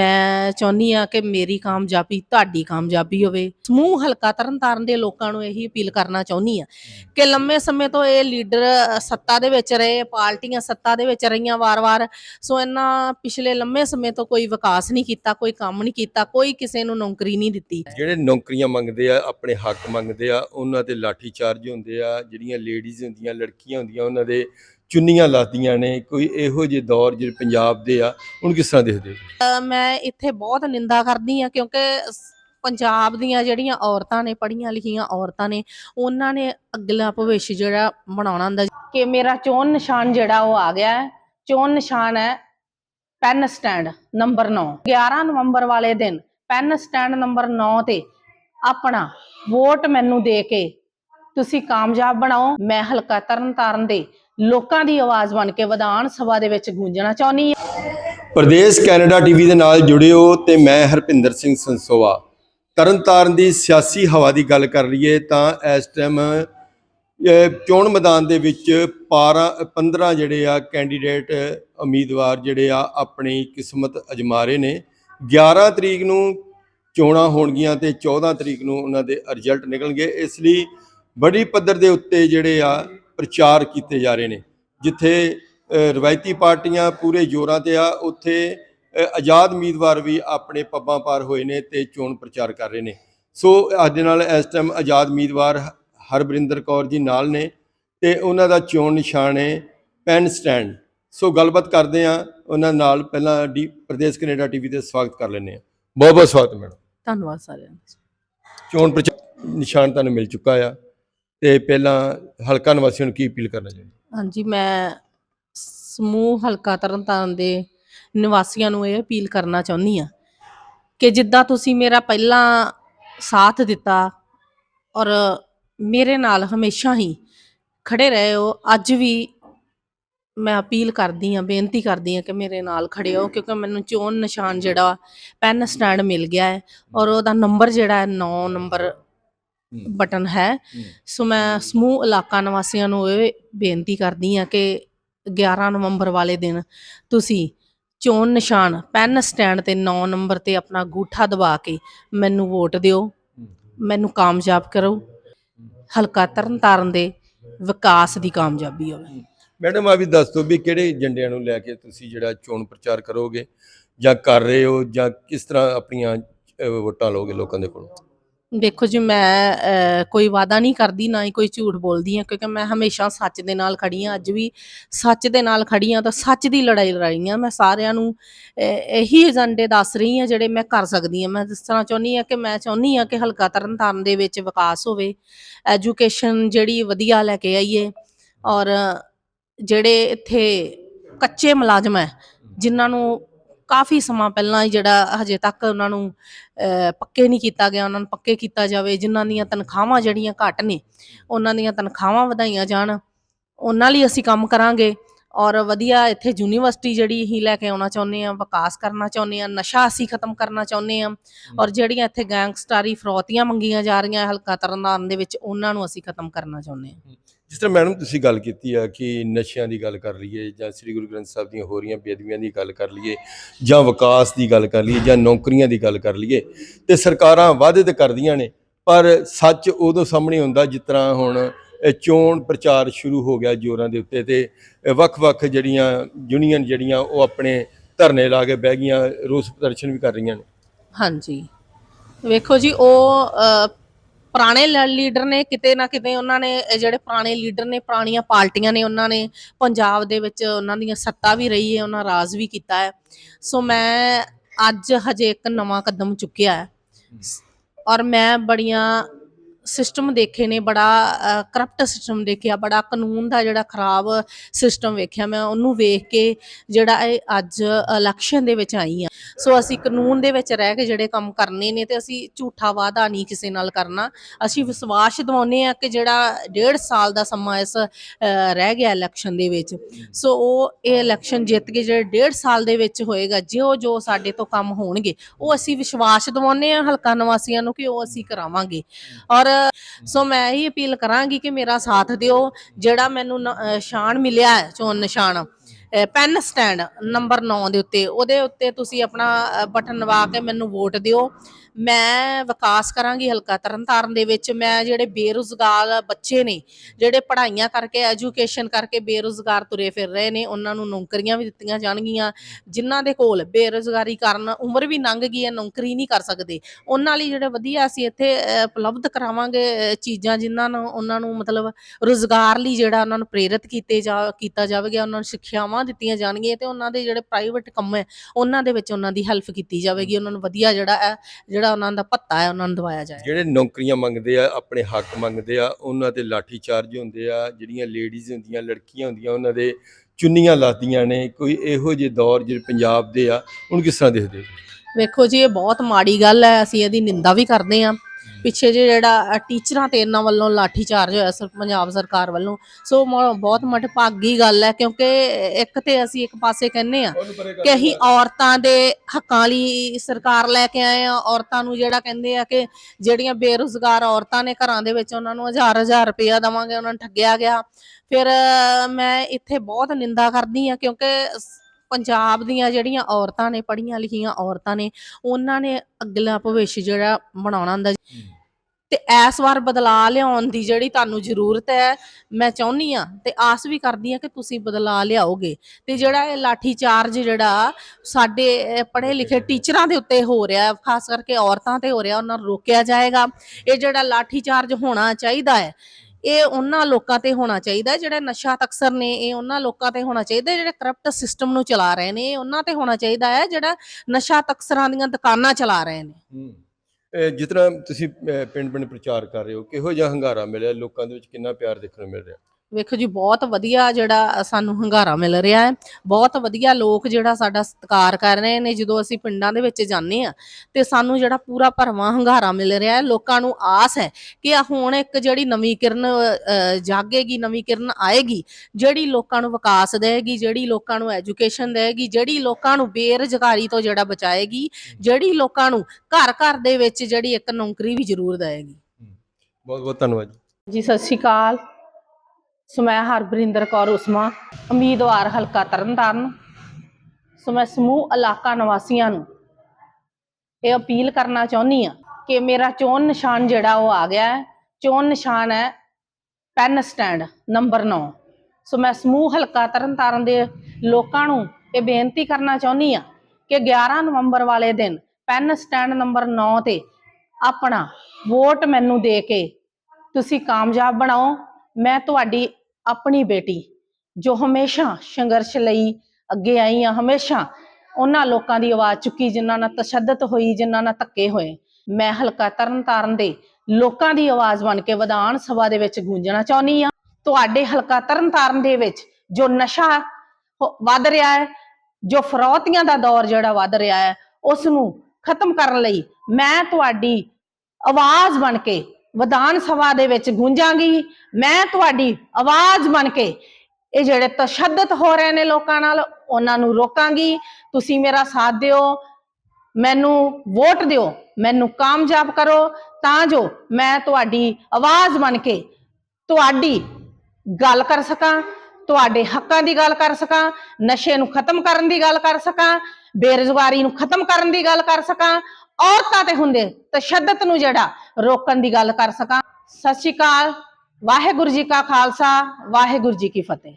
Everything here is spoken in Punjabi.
ਮੈਂ ਚਾਹੁੰਦੀ ਆ ਕਿ ਮੇਰੀ ਕਾਮਯਾਬੀ ਤੁਹਾਡੀ ਕਾਮਯਾਬੀ ਹੋਵੇ। ਸਮੂਹ ਹਲਕਾ ਤਰਨਤਾਰਨ ਦੇ ਲੋਕਾਂ ਨੂੰ ਇਹੀ ਅਪੀਲ ਕਰਨਾ ਚਾਹੁੰਦੀ ਆ ਕਿ ਲੰਮੇ ਸਮੇਂ ਤੋਂ ਇਹ ਲੀਡਰ ਸੱਤਾ ਦੇ ਵਿੱਚ ਰਹੇ, ਪਾਰਟੀਆਂ ਸੱਤਾ ਦੇ ਵਿੱਚ ਰਹੀਆਂ ਵਾਰ-ਵਾਰ। ਸੋ ਇਹਨਾਂ ਪਿਛਲੇ ਲੰਮੇ ਸਮੇਂ ਤੋਂ ਕੋਈ ਵਿਕਾਸ ਨਹੀਂ ਕੀਤਾ, ਕੋਈ ਕੰਮ ਨਹੀਂ ਕੀਤਾ, ਕੋਈ ਕਿਸੇ ਨੂੰ ਨੌਕਰੀ ਨਹੀਂ ਦਿੱਤੀ। ਜਿਹੜੇ ਨੌਕਰੀਆਂ ਮੰਗਦੇ ਆ, ਆਪਣੇ ਹੱਕ ਮੰਗਦੇ ਆ, ਉਹਨਾਂ ਤੇ ਲਾਠੀ ਚਾਰਜ ਹੁੰਦੇ ਆ, ਜਿਹੜੀਆਂ ਲੇਡੀਜ਼ ਹੁੰਦੀਆਂ, ਲੜਕੀਆਂ ਹੁੰਦੀਆਂ, ਉਹਨਾਂ ਦੇ ਚੁੰਨੀਆਂ ਲਾਦੀਆਂ ਨੇ ਕੋਈ ਇਹੋ ਜਿਹੇ ਦੌਰ ਜਿਹੜੇ ਪੰਜਾਬ ਦੇ ਆ ਹੁਣ ਕਿਸ ਤਰ੍ਹਾਂ ਦੇਖਦੇ ਹੋ? ਅ, ਮੈਂ ਇੱਥੇ ਬਹੁਤ ਨਿੰਦਾ ਕਰਦੀ ਆ ਕਿਉਂਕਿ ਸ- ਪੰਜਾਬ ਦੀਆਂ ਜਿਹੜੀਆਂ ਔਰਤਾਂ ਨੇ ਪੜ੍ਹੀਆਂ ਲਿਖੀਆਂ ਔਰਤਾਂ ਨੇ ਉਹਨਾਂ ਨੇ ਅਗਲਾ ਭਵਿੱਖ ਜਿਹੜਾ ਬਣਾਉਣਾ ਹੁੰਦਾ ਕਿ ਮੇਰਾ ਚੋਣ ਨਿਸ਼ਾਨ ਜਿਹੜਾ ਉਹ ਆ ਗਿਆ ਹੈ। ਚੋਣ ਨਿਸ਼ਾਨ ਹੈ ਪੈਨ ਸਟੈਂਡ ਨੰਬਰ 9 11 ਨਵੰਬਰ ਵਾਲੇ ਦਿਨ ਪੈਨ ਸਟੈਂਡ ਨੰਬਰ 9 ਤੇ ਆਪਣਾ ਵੋਟ ਮੈਨੂੰ ਦੇ ਕੇ ਤੁਸੀਂ ਕਾਮਯਾਬ ਬਣਾਓ। ਮੈਂ ਹਲਕਾ ਤਰਨਤਾਰਨ ਦੇ ਲੋਕਾਂ ਦੀ ਆਵਾਜ਼ ਬਣ ਕੇ ਵਿਧਾਨ ਸਭਾ ਦੇ ਵਿੱਚ ਗੂੰਜਣਾ ਚਾਹੁੰਦੀ ਹਾਂ। ਪ੍ਰਦੇਸ਼ ਕੈਨੇਡਾ ਟੀਵੀ ਦੇ ਨਾਲ ਜੁੜਿਓ ਤੇ ਮੈਂ ਹਰਪਿੰਦਰ ਸਿੰਘ ਸੰਸੋਆ। ਤਰਨਤਾਰਨ ਦੀ ਸਿਆਸੀ ਹਵਾ ਦੀ ਗੱਲ ਕਰ ਲਈਏ ਤਾਂ ਇਸ ਟਾਈਮ ਚੋਣ ਮੈਦਾਨ ਦੇ ਵਿੱਚ 12 15 ਜਿਹੜੇ ਆ ਕੈਂਡੀਡੇਟ, ਉਮੀਦਵਾਰ ਜਿਹੜੇ ਆ ਆਪਣੀ ਕਿਸਮਤ ਅਜਮਾ ਰਹੇ ਨੇ। 11 ਤਰੀਕ ਨੂੰ ਚੋਣਾਂ ਹੋਣਗੀਆਂ ਤੇ 14 ਤਰੀਕ ਨੂੰ ਉਹਨਾਂ ਦੇ ਰਿਜ਼ਲਟ ਨਿਕਲਣਗੇ। ਇਸ ਲਈ ਬੜੀ ਪੱਧਰ ਦੇ ਉੱਤੇ ਜਿਹੜੇ ਆ ਪ੍ਰਚਾਰ ਕੀਤੇ ਜਾ ਰਹੇ ਨੇ। ਜਿੱਥੇ ਰਵਾਇਤੀ ਪਾਰਟੀਆਂ ਪੂਰੇ ਜ਼ੋਰਾਂ ਤੇ ਆ ਉੱਥੇ ਆਜ਼ਾਦ ਉਮੀਦਵਾਰ ਵੀ ਆਪਣੇ ਪੱਬਾਂ ਪਾਰ ਹੋਏ ਨੇ ਤੇ ਚੋਣ ਪ੍ਰਚਾਰ ਕਰ ਰਹੇ ਨੇ। ਸੋ ਅੱਜ ਦੇ ਨਾਲ ਇਸ ਟਾਈਮ ਆਜ਼ਾਦ ਉਮੀਦਵਾਰ ਹਰਬਰਿੰਦਰ ਕੌਰ ਜੀ ਨਾਲ ਨੇ ਤੇ ਉਹਨਾਂ ਦਾ ਚੋਣ ਨਿਸ਼ਾਨ ਹੈ ਪੈਨ ਸਟੈਂਡ। ਸੋ ਗੱਲਬਾਤ ਕਰਦੇ ਆ ਉਹਨਾਂ ਨਾਲ ਪਹਿਲਾਂ ਡੀ ਪ੍ਰਦੇਸ਼ ਕੈਨੇਡਾ ਟੀਵੀ ਤੇ ਸਵਾਗਤ ਕਰ ਲੈਂਦੇ ਆ ਬਹੁਤ ਬਹੁਤ ਸਵਾਗਤ ਮੈਡਮ। ਧੰਨਵਾਦ ਸਾਰਿਆਂ ਦਾ। ਚੋਣ ਪ੍ਰਚਾਰ ਨਿਸ਼ਾਨ ਤੁਹਾਨੂੰ ਮਿਲ ਚੁੱਕਾ ਆ। ਤੇ ਪਹਿਲਾਂ ਹਲਕਾ ਨਿਵਾਸੀਆਂ ਨੂੰ ਕੀ ਅਪੀਲ ਕਰਨਾ ਚਾਹੁੰਦੇ? ਹਾਂਜੀ, ਮੈਂ ਸਮੂਹ ਹਲਕਾ ਤਰਨਤਾਰਨ ਦੇ ਨਿਵਾਸੀਆਂ ਨੂੰ ਇਹ ਅਪੀਲ ਕਰਨਾ ਚਾਹੁੰਦੀ ਆ ਕਿ ਜਿੱਦਾਂ ਤੁਸੀਂ ਮੇਰਾ ਪਹਿਲਾਂ ਸਾਥ ਦਿੱਤਾ ਔਰ ਮੇਰੇ ਨਾਲ ਹਮੇਸ਼ਾ ਹੀ ਖੜੇ ਰਹੇ ਹੋ ਅੱਜ ਵੀ ਮੈਂ ਅਪੀਲ ਕਰਦੀ ਆ ਬੇਨਤੀ ਕਰਦੀ ਆ ਕਿ ਮੇਰੇ ਨਾਲ ਖੜੇ ਹੋ ਕਿਉਂਕਿ ਮੈਨੂੰ ਚੋਣ ਨਿਸ਼ਾਨ ਜਿਹੜਾ, ਪੈਨ ਸਟੈਂਡ ਮਿਲ ਗਿਆ ਹੈ ਔਰ ਉਹਦਾ ਨੰਬਰ ਜਿਹੜਾ ਹੈ 9 ਨੰਬਰ ਬਟਨ ਹੈ। ਸੋ ਮੈਂ ਸਮੂਹ ਇਲਾਕਾ ਨਿਵਾਸੀਆਂ ਨੂੰ ਇਹ ਬੇਨਤੀ ਕਰਦੀ ਹਾਂ ਕਿ 11 ਨਵੰਬਰ ਵਾਲੇ ਦਿਨ ਤੁਸੀਂ ਚੋਣ ਨਿਸ਼ਾਨ ਪੈਨ ਸਟੈਂਡ ਤੇ 9 ਨੰਬਰ ਤੇ ਆਪਣਾ ਗੂਠਾ ਦਬਾ ਕੇ ਮੈਨੂੰ ਵੋਟ ਦਿਓ। ਮੈਨੂੰ ਕਾਮਯਾਬ ਕਰੋ। ਹਲਕਾ ਤਰਨਤਾਰਨ ਦੇ ਵਿਕਾਸ ਦੀ ਕਾਮਯਾਬੀ ਹੋਵੇ। ਮੈਡਮ ਆ ਵੀ ਦੱਸ ਦਿਓ ਵੀ ਕਿਹੜੇ ਏਜੰਡਿਆਂ ਨੂੰ ਲੈ ਕੇ ਤੁਸੀਂ ਜਿਹੜਾ ਚੋਣ ਪ੍ਰਚਾਰ ਕਰੋਗੇ ਜਾਂ ਕਰ ਰਹੇ ਹੋ ਜਾਂ ਕਿਸ ਤਰ੍ਹਾਂ ਆਪਣੀਆਂ ਵੋਟਾਂ ਲਓਗੇ ਲੋਕਾਂ ਦੇ ਕੋਲੋਂ? ਦੇਖੋ ਜੀ ਮੈਂ ਕੋਈ ਵਾਦਾ ਨਹੀਂ ਕਰਦੀ ਨਾ ਹੀ ਕੋਈ ਝੂਠ ਬੋਲਦੀ ਹਾਂ ਕਿਉਂਕਿ ਮੈਂ ਹਮੇਸ਼ਾ ਸੱਚ ਦੇ ਨਾਲ ਖੜੀ ਹਾਂ। ਅੱਜ ਵੀ ਸੱਚ ਦੇ ਨਾਲ ਖੜੀ ਹਾਂ ਤਾਂ ਸੱਚ ਦੀ ਲੜਾਈ ਲੜਾਈ ਹਾਂ। ਮੈਂ ਸਾਰਿਆਂ ਨੂੰ ਅਹ, ਇਹੀ ਏਜੰਡੇ ਦੱਸ ਰਹੀ ਹਾਂ ਜਿਹੜੇ ਮੈਂ ਕਰ ਸਕਦੀ ਹਾਂ। ਮੈਂ ਜਿਸ ਤਰ੍ਹਾਂ ਚਾਹੁੰਦੀ ਹਾਂ ਕਿ ਮੈਂ ਚਾਹੁੰਦੀ ਹਾਂ ਕਿ ਹਲਕਾ ਤਰਨਤਾਰਨ ਦੇ ਵਿੱਚ ਵਿਕਾਸ ਹੋਵੇ ਐਜੂਕੇਸ਼ਨ ਜਿਹੜੀ ਵਧੀਆ ਲੈ ਕੇ ਆਈਏ ਔਰ ਜਿਹੜੇ ਇੱਥੇ ਕੱਚੇ ਮੁਲਾਜ਼ਮ ਹੈ ਜਿਨ੍ਹਾਂ ਨੂੰ ਕਾਫੀ ਸਮਾਂ ਪਹਿਲਾਂ ਹੀ ਜਿਹੜਾ ਹਜੇ ਤੱਕ ਉਹਨਾਂ ਨੂੰ ਪੱਕੇ ਨਹੀਂ ਕੀਤਾ ਗਿਆ, ਉਹਨਾਂ ਨੂੰ ਪੱਕੇ ਕੀਤਾ ਜਾਵੇ, ਜਿਨ੍ਹਾਂ ਦੀਆਂ ਤਨਖਾਹਾਂ ਜਿਹੜੀਆਂ ਘੱਟ ਨੇ, ਉਹਨਾਂ ਦੀਆਂ ਤਨਖਾਹਾਂ ਵਧਾਈਆਂ ਜਾਣ, ਉਹਨਾਂ ਲਈ ਅਸੀਂ ਕੰਮ ਕਰਾਂਗੇ। ਔਰ ਵਧੀਆ ਇੱਥੇ ਯੂਨੀਵਰਸਿਟੀ ਜਿਹੜੀ ਹੀ ਲੈ ਕੇ ਆਉਣਾ ਚਾਹੁੰਦੇ ਆ ਵਿਕਾਸ ਕਰਨਾ ਚਾਹੁੰਦੇ ਆ ਨਸ਼ਾ ਅਸੀਂ ਖਤਮ ਕਰਨਾ ਚਾਹੁੰਦੇ ਆ ਔਰ ਜਿਹੜੀਆਂ ਇੱਥੇ ਗੈਂਗਸਟਰੀ ਫਰੌਤੀਆਂ ਮੰਗੀਆਂ ਜਾ ਰਹੀਆਂ ਹਲਕਾ ਤਰਨਤਾਰਨ ਦੇ ਵਿੱਚ ਉਹਨਾਂ ਨੂੰ ਅਸੀਂ ਖਤਮ ਕਰਨਾ ਚਾਹੁੰਦੇ ਆ ਜਿਸ ਤਰ੍ਹਾਂ ਮੈਡਮ ਤੁਸੀਂ ਗੱਲ ਕੀਤੀ ਆ ਕਿ ਨਸ਼ਿਆਂ ਦੀ ਗੱਲ ਕਰ ਲਈਏ ਜਾਂ ਸ੍ਰੀ ਗੁਰੂ ਗ੍ਰੰਥ ਸਾਹਿਬ ਦੀਆਂ ਹੋ ਰਹੀਆਂ ਬੇਅਦਬੀਆਂ ਦੀ ਗੱਲ ਕਰ ਲਈਏ ਜਾਂ ਵਿਕਾਸ ਦੀ ਗੱਲ ਕਰ ਲਈਏ ਜਾਂ ਨੌਕਰੀਆਂ ਦੀ ਗੱਲ ਕਰ ਲਈਏ ਤੇ ਸਰਕਾਰਾਂ ਵਾਅਦੇ ਤੇ ਕਰਦੀਆਂ ਨੇ ਪਰ ਸੱਚ ਉਦੋਂ ਸਾਹਮਣੇ ਹੁੰਦਾ ਜਿਸ ਤਰ੍ਹਾਂ ਹੁਣ ਚੋਣ ਪ੍ਰਚਾਰ ਸ਼ੁਰੂ ਹੋ ਗਿਆ ਜੋਰਾਂ ਦੇ ਉੱਤੇ ਤੇ ਵੱਖ-ਵੱਖ ਜਿਹੜੀਆਂ ਯੂਨੀਅਨ ਜਿਹੜੀਆਂ ਉਹ ਆਪਣੇ ਧਰਨੇ ਲਾ ਕੇ ਬਹਿ ਗਈਆਂ ਰੋਸ ਪ੍ਰਦਰਸ਼ਨ ਵੀ ਕਰ ਰਹੀਆਂ ਨੇ। ਹਾਂਜੀ। ਵੇਖੋ ਜੀ ਉਹ ਪੁਰਾਣੇ ਲੀਡਰ ਨੇ ਕਿਤੇ ਨਾ ਕਿਤੇ ਉਹਨਾਂ ਨੇ ਜਿਹੜੇ ਪੁਰਾਣੇ ਲੀਡਰ ਨੇ ਪੁਰਾਣੀਆਂ ਪਾਰਟੀਆਂ ਨੇ ਉਹਨਾਂ ਨੇ ਪੰਜਾਬ ਦੇ ਵਿੱਚ ਉਹਨਾਂ ਦੀਆਂ ਸੱਤਾ ਵੀ ਰਹੀ ਹੈ ਉਹਨਾਂ ਰਾਜ ਵੀ ਕੀਤਾ ਹੈ। ਸੋ ਮੈਂ ਅੱਜ ਹਜੇ ਇੱਕ ਨਵਾਂ ਕਦਮ ਚੁੱਕਿਆ ਹੈ। ਔਰ ਮੈਂ ਬੜੀਆਂ ਸਿਸਟਮ ਦੇਖੇ ਨੇ, ਬੜਾ ਕਰਪਟ ਸਿਸਟਮ ਦੇਖਿਆ, ਬੜਾ ਕਾਨੂੰਨ ਦਾ ਜਿਹੜਾ ਖਰਾਬ ਸਿਸਟਮ ਵੇਖਿਆ ਮੈਂ, ਉਹਨੂੰ ਵੇਖ ਕੇ ਜਿਹੜਾ ਇਹ ਅੱਜ ਇਲੈਕਸ਼ਨ ਦੇ ਵਿੱਚ ਆਈ ਆ ਸੋ ਅਸੀਂ ਕਾਨੂੰਨ ਦੇ ਵਿੱਚ ਰਹਿ ਕੇ ਜਿਹੜੇ ਕੰਮ ਕਰਨੇ ਨੇ ਤੇ ਅਸੀਂ ਝੂਠਾ ਵਾਅਦਾ ਨਹੀਂ ਕਿਸੇ ਨਾਲ ਕਰਨਾ। ਅਸੀਂ ਵਿਸ਼ਵਾਸ ਦਿਵਾਉਂਦੇ ਆ ਕਿ ਜਿਹੜਾ ਡੇਢ ਸਾਲ ਦਾ ਸਮਾਂ ਇਸ ਰਹਿ ਗਿਆ ਇਲੈਕਸ਼ਨ ਦੇ ਵਿੱਚ। ਸੋ ਉਹ ਇਹ ਇਲੈਕਸ਼ਨ ਜਿੱਤ ਕੇ ਜਿਹੜੇ ਡੇਢ ਸਾਲ ਦੇ ਵਿੱਚ ਹੋਏਗਾ ਜੋ ਜੋ ਸਾਡੇ ਤੋਂ ਕੰਮ ਹੋਣਗੇ, ਉਹ ਅਸੀਂ ਵਿਸ਼ਵਾਸ ਦਿਵਾਉਂਦੇ ਆ ਹਲਕਾ ਨਿਵਾਸੀਆਂ ਨੂੰ ਕਿ ਉਹ ਅਸੀਂ ਕਰਾਵਾਂਗੇ। ਔਰ ਸੋ ਮੈਂ ਇਹੀ ਅਪੀਲ ਕਰਾਂਗੀ ਕਿ ਮੇਰਾ ਸਾਥ ਦਿਓ, ਜਿਹੜਾ ਮੈਨੂੰ ਸ਼ਾਨ ਮਿਲਿਆ ਹੈ, ਚੋਣ ਨਿਸ਼ਾਨ। ਪੈਨ ਸਟੈਂਡ ਨੰਬਰ 9 ਦੇ ਉੱਤੇ। ਉਹਦੇ ਉੱਤੇ ਤੁਸੀਂ ਆਪਣਾ ਬਟਨ ਦਬਾ ਕੇ ਮੈਨੂੰ ਵੋਟ ਦਿਓ। ਮੈਂ ਵਿਕਾਸ ਕਰਾਂਗੀ ਹਲਕਾ ਤਰਨਤਾਰਨ ਦੇ ਵਿੱਚ। ਮੈਂ ਜਿਹੜੇ ਬੇਰੁਜ਼ਗਾਰ ਬੱਚੇ ਨੇ, ਜਿਹੜੇ ਪੜ੍ਹਾਈਆਂ ਕਰਕੇ ਐਜੂਕੇਸ਼ਨ ਕਰਕੇ ਬੇਰੁਜ਼ਗਾਰ ਤੁਰੇ ਫਿਰ ਰਹੇ ਨੇ, ਉਹਨਾਂ ਨੂੰ ਨੌਕਰੀਆਂ ਵੀ ਦਿੱਤੀਆਂ ਜਾਣਗੀਆਂ। ਜਿਨ੍ਹਾਂ ਦੇ ਕੋਲ ਬੇਰੁਜ਼ਗਾਰੀ ਕਾਰਨ ਉਮਰ ਵੀ ਲੰਘ ਗਈ ਹੈ, ਨੌਕਰੀ ਨਹੀਂ ਕਰ ਸਕਦੇ। ਉਹਨਾਂ ਲਈ ਜਿਹੜੇ ਵਧੀਆ ਅਸੀਂ ਇੱਥੇ ਉਪਲਬਧ ਕਰਾਵਾਂਗੇ ਚੀਜ਼ਾਂ ਜਿਨ੍ਹਾਂ ਨੂੰ, ਉਹਨਾਂ ਨੂੰ ਮਤਲਬ ਰੋਜ਼ਗਾਰ ਲਈ ਜਿਹੜਾ ਉਹਨਾਂ ਨੂੰ ਪ੍ਰੇਰਿਤ ਕੀਤੇ ਜਾ, ਕੀਤਾ ਜਾਵੇਗਾ, ਉਹਨਾਂ ਨੂੰ ਸਿੱਖਿਆਵਾਂ ਦਿੱਤੀਆਂ ਜਾਣਗੀਆਂ ਤੇ ਉਹਨਾਂ ਦੇ ਜਿਹੜੇ ਪ੍ਰਾਈਵੇਟ ਕੰਮ ਹੈ ਉਹਨਾਂ ਦੇ ਵਿੱਚ ਉਹਨਾਂ ਦੀ ਹੈਲਪ ਕੀਤੀ ਜਾਵੇਗੀ ਉਹਨਾਂ ਨੂੰ ਵਧੀਆ ਜਿਹੜਾ ਹੈ ਜਿਹੜਾ ਉਹਨਾਂ ਦਾ ਭੱਤਾ ਹੈ ਉਹਨਾਂ ਨੂੰ ਦਵਾਇਆ ਜਾਏ ਜਿਹੜੇ ਨੌਕਰੀਆਂ ਮੰਗਦੇ ਆ ਆਪਣੇ ਹੱਕ ਮੰਗਦੇ ਆ ਉਹਨਾਂ ਤੇ ਲਾਠੀ ਚਾਰਜ ਹੁੰਦੇ ਆ ਜਿਹੜੀਆਂ ਲੇਡੀਜ਼ ਹੁੰਦੀਆਂ ਲੜਕੀਆਂ ਹੁੰਦੀਆਂ ਉਹਨਾਂ ਦੇ ਚੁੰਨੀਆਂ ਲਾਦੀਆਂ ਨੇ ਕੋਈ ਇਹੋ ਜਿਹੇ ਦੌਰ ਜਿਹੜੇ ਪੰਜਾਬ ਦੇ ਆ ਉਹਨੂੰ ਕਿਸ ਤਰ੍ਹਾਂ ਦੇਖਦੇ ਵੇਖੋ ਜੀ ਇਹ ਬਹੁਤ ਮਾੜੀ ਗੱਲ ਹੈ ਅਸੀਂ ਇਹਦੀ ਨਿੰਦਾ ਵੀ ਕਰਦੇ ਹਾਂ। ਪਿੱਛੇ ਜਿਹੇ ਜਿਹੜਾ ਟੀਚਰਾਂ ਤੇ ਇਹਨਾਂ ਵੱਲੋਂ ਲਾਠੀ ਚਾਰਜ ਹੋਇਆ ਸਰ ਪੰਜਾਬ ਸਰਕਾਰ ਵੱਲੋਂ। ਸੋ ਬਹੁਤ ਮਟਭਾਗੀ ਗੱਲ ਹੈ ਕਿਉਂਕਿ ਇੱਕ ਤੇ ਅਸੀਂ ਇੱਕ ਪਾਸੇ ਕਹਿੰਨੇ ਆ ਕਿ ਅਸੀਂ ਔਰਤਾਂ ਦੇ ਹੱਕਾਂ ਲਈ ਸਰਕਾਰ ਲੈ ਕੇ ਆਏ ਆ ਔਰਤਾਂ ਨੂੰ ਜਿਹੜਾ ਕਹਿੰਦੇ ਆ ਕਿ ਜਿਹੜੀਆਂ ਬੇਰੁਜ਼ਗਾਰ ਔਰਤਾਂ ਨੇ ਘਰਾਂ ਦੇ ਵਿੱਚ ਉਹਨਾਂ ਨੂੰ ਹਜ਼ਾਰ ਹਜ਼ਾਰ ਰੁਪਇਆ ਦਵਾਂਗੇ ਉਹਨਾਂ ਨੂੰ ਠੱਗਿਆ ਗਿਆ। ਫਿਰ ਮੈਂ ਇੱਥੇ ਬਹੁਤ ਨਿੰਦਾ ਕਰਦੀ ਆ ਕਿਉਂਕਿ ਪੰਜਾਬ ਦੀਆਂ ਜਿਹੜੀਆਂ ਔਰਤਾਂ ਨੇ, ਪੜ੍ਹੀਆਂ ਲਿਖੀਆਂ ਔਰਤਾਂ ਨੇ, ਉਹਨਾਂ ਨੇ ਅਗਲਾ ਭਵਿੱਖ ਜਿਹੜਾ ਬਣਾਉਣਾ ਹੁੰਦਾ। ਤੇ ਇਸ ਵਾਰ ਬਦਲਾਅ ਲਿਆਉਣ ਦੀ ਜਿਹੜੀ ਤੁਹਾਨੂੰ ਜ਼ਰੂਰਤ ਹੈ, ਮੈਂ ਚਾਹੁੰਨੀ ਆ ਤੇ ਆਸ ਵੀ ਕਰਦੀ ਆ ਕਿ ਤੁਸੀਂ ਬਦਲਾਅ ਲਿਆਓਗੇ। ਤੇ ਜਿਹੜਾ ਇਹ ਲਾਠੀ ਚਾਰਜ ਜਿਹੜਾ ਸਾਡੇ ਪੜ੍ਹੇ ਲਿਖੇ ਟੀਚਰਾਂ ਦੇ ਉੱਤੇ ਹੋ ਰਿਹਾ, ਖਾਸ ਕਰਕੇ ਔਰਤਾਂ ਤੇ ਹੋ ਰਿਹਾ, ਉਹਨਾਂ ਨੂੰ ਰੋਕਿਆ ਜਾਏਗਾ। ਇਹ ਜਿਹੜਾ ਲਾਠੀ ਚਾਰਜ ਹੋਣਾ ਚਾਹੀਦਾ ਹੈ ਇਹ ਉਹਨਾਂ ਲੋਕਾਂ ਤੇ ਹੋਣਾ ਚਾਹੀਦਾ ਹੈ ਨਸ਼ਾ ਤਕਸਰ ਨੇ, ਇਹ ਉਹਨਾਂ ਲੋਕਾਂ ਤੇ ਹੋਣਾ ਚਾਹੀਦਾ, ਜਿਹੜੇ ਕਰਪਟ ਸਿਸਟਮ ਨੂੰ ਚਲਾ ਰਹੇ ਨੇ, ਇਹ ਉਹਨਾਂ ਤੇ ਹੋਣਾ ਚਾਹੀਦਾ ਹੈ, ਜਿਹੜਾ ਨਸ਼ਾ ਤਕਸਰਾਂ ਦੀਆਂ ਦੁਕਾਨਾਂ ਚਲਾ ਰਹੇ ਨੇ। ਜਿਸ ਤਰ੍ਹਾਂ ਤੁਸੀਂ ਪਿੰਡ ਪਿੰਡ ਪ੍ਰਚਾਰ ਕਰ ਰਹੇ ਹੋ, ਕਿਹੋ ਜਿਹਾ ਹੰਗਾਰਾ ਮਿਲਿਆ, ਲੋਕਾਂ ਦੇ ਵਿੱਚ ਕਿੰਨਾ ਪਿਆਰ ਦੇਖਣ ਨੂੰ ਮਿਲ ਰਿਹਾ? ਵੇਖੋ ਜੀ ਬਹੁਤ ਵਧੀਆ ਜਿਹੜਾ ਸਾਨੂੰ ਹੰਗਾਰਾ ਮਿਲ ਰਿਹਾ ਹੈ। ਬਹੁਤ ਵਧੀਆ ਲੋਕ ਜਿਹੜਾ ਸਾਡਾ ਸਤਿਕਾਰ ਕਰ ਰਹੇ ਨੇ ਜਦੋਂ ਅਸੀਂ ਪਿੰਡਾਂ ਦੇ ਵਿੱਚ ਜਾਂਦੇ ਆ ਤੇ ਸਾਨੂੰ ਜਿਹੜਾ ਪੂਰਾ ਭਰਵਾਂ ਹੰਗਾਰਾ ਮਿਲ ਰਿਹਾ ਹੈ। ਲੋਕਾਂ ਨੂੰ ਆਸ ਹੈ ਕਿ ਆ ਹੁਣ ਇੱਕ ਜਿਹੜੀ ਨਵੀਂ ਕਿਰਨ ਜਾਗੇਗੀ ਨਵੀਂ ਕਿਰਨ ਆਏਗੀ ਜਿਹੜੀ ਲੋਕਾਂ ਨੂੰ ਵਿਕਾਸ ਦੇਗੀ ਜਿਹੜੀ ਲੋਕਾਂ ਨੂੰ ਐਜੂਕੇਸ਼ਨ ਦੇਗੀ ਜਿਹੜੀ ਲੋਕਾਂ ਨੂੰ ਬੇਰੁਜ਼ਗਾਰੀ ਤੋਂ ਜਿਹੜਾ ਬਚਾਏਗੀ ਜਿਹੜੀ ਲੋਕਾਂ ਨੂੰ ਘਰ ਘਰ ਦੇ ਵਿੱਚ ਜਿਹੜੀ ਇੱਕ ਨੌਕਰੀ ਵੀ ਜ਼ਰੂਰ ਦੇਗੀ ਬਹੁਤ ਬਹੁਤ ਧੰਨਵਾਦ ਜੀ। ਜੀ ਸਤਿ ਸ਼੍ਰੀ ਅਕਾਲ। ਸੋ ਮੈਂ ਹਰਬਰਿੰਦਰ ਕੌਰ ਉਸਮਾ, ਉਮੀਦਵਾਰ ਹਲਕਾ ਤਰਨਤਾਰਨ। ਸੋ ਮੈਂ ਸਮੂਹ ਇਲਾਕਾ ਨਿਵਾਸੀਆਂ ਨੂੰ ਇਹ ਅਪੀਲ ਕਰਨਾ ਚਾਹੁੰਦੀ ਆ ਕਿ ਮੇਰਾ ਚੋਣ ਨਿਸ਼ਾਨ ਜਿਹੜਾ ਉਹ ਆ ਗਿਆ ਹੈ। ਚੋਣ ਨਿਸ਼ਾਨ ਹੈ ਪੈਨ ਸਟੈਂਡ ਨੰਬਰ 9 ਸੋ ਮੈਂ ਸਮੂਹ ਹਲਕਾ ਤਰਨਤਾਰਨ ਦੇ ਲੋਕਾਂ ਨੂੰ ਇਹ ਬੇਨਤੀ ਕਰਨਾ ਚਾਹੁੰਦੀ ਆ ਕਿ 11 ਨਵੰਬਰ ਵਾਲੇ ਦਿਨ ਪੈਨ ਸਟੈਂਡ ਨੰਬਰ 9 ਤੇ ਆਪਣਾ ਵੋਟ ਮੈਨੂੰ ਦੇ ਕੇ ਤੁਸੀਂ ਕਾਮਯਾਬ ਬਣਾਓ। ਮੈਂ ਤੁਹਾਡੀ ਆਪਣੀ ਬੇਟੀ, ਜੋ ਹਮੇਸ਼ਾ ਸੰਘਰਸ਼ ਲਈ ਅੱਗੇ ਆਈ ਆ, ਹਮੇਸ਼ਾ ਉਹਨਾਂ ਲੋਕਾਂ ਦੀ ਆਵਾਜ਼ ਚੁੱਕੀ, ਜਿਨ੍ਹਾਂ ਨਾਲ ਤਸ਼ੱਦਦ ਹੋਈ, ਜਿਨ੍ਹਾਂ ਨਾਲ ਧੱਕੇ ਹੋਏ। ਮੈਂ ਹਲਕਾ ਤਰਨਤਾਰਨ ਦੇ ਲੋਕਾਂ ਦੀ ਆਵਾਜ਼ ਬਣ ਕੇ ਵਿਧਾਨ ਸਭਾ ਦੇ ਵਿੱਚ ਗੂੰਜਣਾ ਚਾਹੁੰਦੀ ਆ। ਤੁਹਾਡੇ ਹਲਕਾ ਤਰਨਤਾਰਨ ਦੇ ਵਿੱਚ ਜੋ ਨਸ਼ਾ ਵੱਧ ਰਿਹਾ ਹੈ, ਜੋ ਫਰੌਤੀਆਂ ਦਾ ਦੌਰ ਜਿਹੜਾ ਵੱਧ ਰਿਹਾ ਹੈ ਉਸ ਨੂੰ ਖਤਮ ਕਰਨ ਲਈ ਮੈਂ ਤੁਹਾਡੀ ਆਵਾਜ਼ ਬਣ ਕੇ ਵਿਧਾਨ ਸਭਾ ਦੇ ਵਿੱਚ ਗੂੰਜਾਂਗੀ। ਮੈਂ ਤੁਹਾਡੀ ਆਵਾਜ਼ ਬਣ ਕੇ ਇਹ ਜਿਹੜੇ ਤਸ਼ੱਦਦ ਹੋ ਰਹੇ ਨੇ ਲੋਕਾਂ ਨਾਲ, ਉਹਨਾਂ ਨੂੰ ਰੋਕਾਂਗੀ। ਤੁਸੀਂ ਮੇਰਾ ਸਾਥ ਦਿਓ, ਮੈਨੂੰ ਵੋਟ ਦਿਓ, ਮੈਨੂੰ ਕਾਮਯਾਬ ਕਰੋ, ਤਾਂ ਜੋ ਮੈਂ ਤੁਹਾਡੀ ਆਵਾਜ਼ ਬਣ ਕੇ ਤੁਹਾਡੀ ਗੱਲ ਕਰ ਸਕਾਂ, ਤੁਹਾਡੇ ਹੱਕਾਂ ਦੀ ਗੱਲ ਕਰ ਸਕਾਂ, ਨਸ਼ੇ ਨੂੰ ਖਤਮ ਕਰਨ ਦੀ ਗੱਲ ਕਰ ਸਕਾਂ, ਬੇਰੁਜ਼ਗਾਰੀ ਨੂੰ ਖਤਮ ਕਰਨ ਦੀ ਗੱਲ ਕਰ ਸਕਾਂ ਔਰਤਾਂ ਤੇ ਹੁੰਦੇ ਤਸ਼ੱਦਦ ਨੂੰ ਜਿਹੜਾ ਰੋਕਣ ਦੀ ਗੱਲ ਕਰ ਸਕਾਂ। ਸਤਿ ਸ਼੍ਰੀ ਅਕਾਲ, ਵਾਹਿਗੁਰੂ ਜੀ ਕਾ ਖਾਲਸਾ, ਵਾਹਿਗੁਰੂ ਜੀ ਕੀ ਫਤਿਹ।